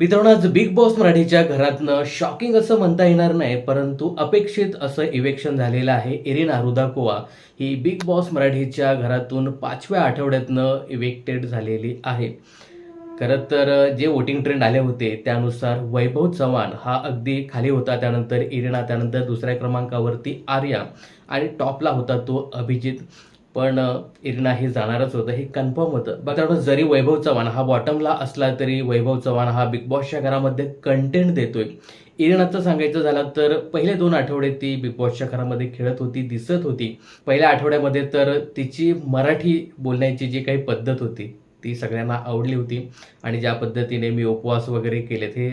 मित्रांनो आज big Boss मराठीच्या घरातनं शॉकिंग असं म्हणता येणार नाही परंतु अपेक्षित असं इवेक्शन झालेलं आहे इरिना रुदाकोवा. ही बिग बॉस मराठीच्या घरातून पाचव्या आठवड्यातनं इवेक्टेड झालेली आहे. खरं तर जे वोटिंग ट्रेंड आले होते त्यानुसार वैभव चव्हाण हा अगदी खाली होता त्यानंतर इरिना त्यानंतर दुसऱ्या क्रमांकावरती आर्या आणि टॉपला होता तो अभिजित. पण इरणा इरिना हे जाणारच होतं हे कन्फर्म होतं. बघा जरी वैभव चव्हाण हा बॉटमला असला तरी वैभव चव्हाण हा बिग बॉसच्या घरामध्ये कंटेंट देतोय. इरिनाचं सांगायचं झालं तर पहिले दोन आठवडे ती बिग बॉसच्या घरामध्ये खेळत होती दिसत होती. पहिल्या आठवड्यामध्ये तर तिची मराठी बोलण्याची जी काही पद्धत होती ती सगळ्यांना आवडली होती. आणि ज्या पद्धतीने मी उपवास वगैरे केलेत हे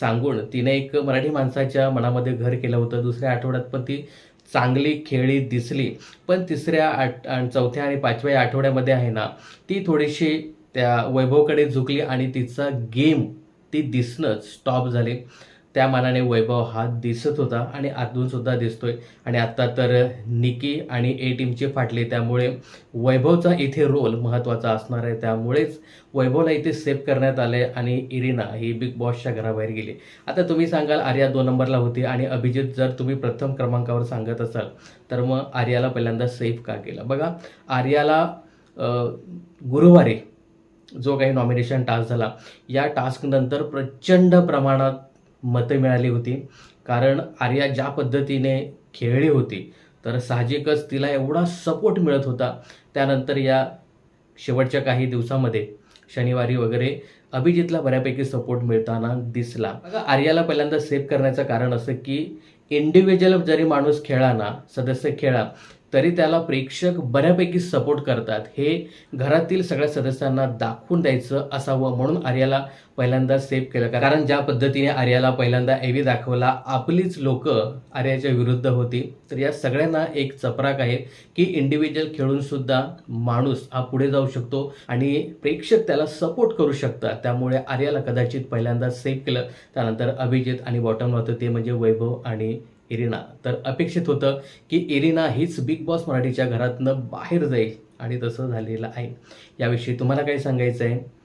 सांगून तिने एक मराठी माणसाच्या मनामध्ये घर केलं होतं. दुसऱ्या आठवड्यात पण ती चांगली खेळी दिसली. पण तिसऱ्या आठ चौथ्या आणि पाचव्या आठवड्यामध्ये आहे ना ती थोडीशी त्या वैभवकडे झुकली आणि तिचा गेम ती दिसणंच स्टॉप झाली. त्या मानाने वैभव हा दिसत होता आणि आतूनसुद्धा दिसतोय. आणि आत्ता तर निकी आणि ए टीमची फाटली. त्यामुळे वैभवचा इथे रोल महत्त्वाचा असणार आहे. त्यामुळेच वैभवला इथे सेफ करण्यात आले आणि इरिना ही बिग बॉसच्या घराबाहेर गेली. आता तुम्ही सांगाल आर्या दोन नंबरला होती आणि अभिजित जर तुम्ही प्रथम क्रमांकावर सांगत असाल तर मग आर्याला पहिल्यांदा सेफ का केलं? बघा आर्याला गुरुवारी जो काही नॉमिनेशन टास्क झाला या टास्कनंतर प्रचंड प्रमाणात मतं मिळाली होती. कारण आर्या ज्या पद्धतीने खेळली होती तर साहजिकच तिला एवढा सपोर्ट मिळत होता. त्यानंतर या शेवटच्या काही दिवसामध्ये शनिवारी वगैरे अभिजितला बऱ्यापैकी सपोर्ट मिळताना दिसला. आर्याला पहिल्यांदा सेव्ह करण्याचं कारण असं की इंडिव्हिज्युअल जरी माणूस खेळा ना सदस्य खेळा तरी त्याला प्रेक्षक बऱ्यापैकी सपोर्ट करतात. हे घरातील सगळ्या सदस्यांना दाखवून द्यायचं असावं म्हणून आर्याला पहिल्यांदा सेव्ह केलं. कारण ज्या पद्धतीने आर्याला पहिल्यांदा एव्ही दाखवला आपलीच लोक आर्याच्या विरुद्ध होती. तर या सगळ्यांना एक चपराक आहे की इंडिव्हिज्युअल खेळून सुद्धा माणूस हा पुढे जाऊ शकतो आणि प्रेक्षक त्याला सपोर्ट करू शकतात. त्यामुळे आर्याला कदाचित पहिल्यांदा सेव्ह केलं. त्यानंतर अभिजित आणि बॉटम होतं ते म्हणजे वैभव आणि इरिना. तर अपेक्षित होतं की इरिना हीच बिग बॉस मराठीच्या घरातनं बाहेर जाईल आणि तसं झालेलं आहे. याविषयी तुम्हाला काय सांगायचं आहे?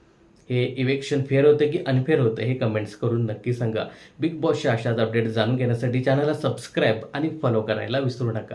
हे इवेक्शन फेअर होतं की अनफेअर होतं हे कमेंट्स करून नक्की सांगा. बिग बॉसच्या अशाच अपडेट जाणून घेण्यासाठी चॅनलला सबस्क्राईब आणि फॉलो करायला विसरू नका.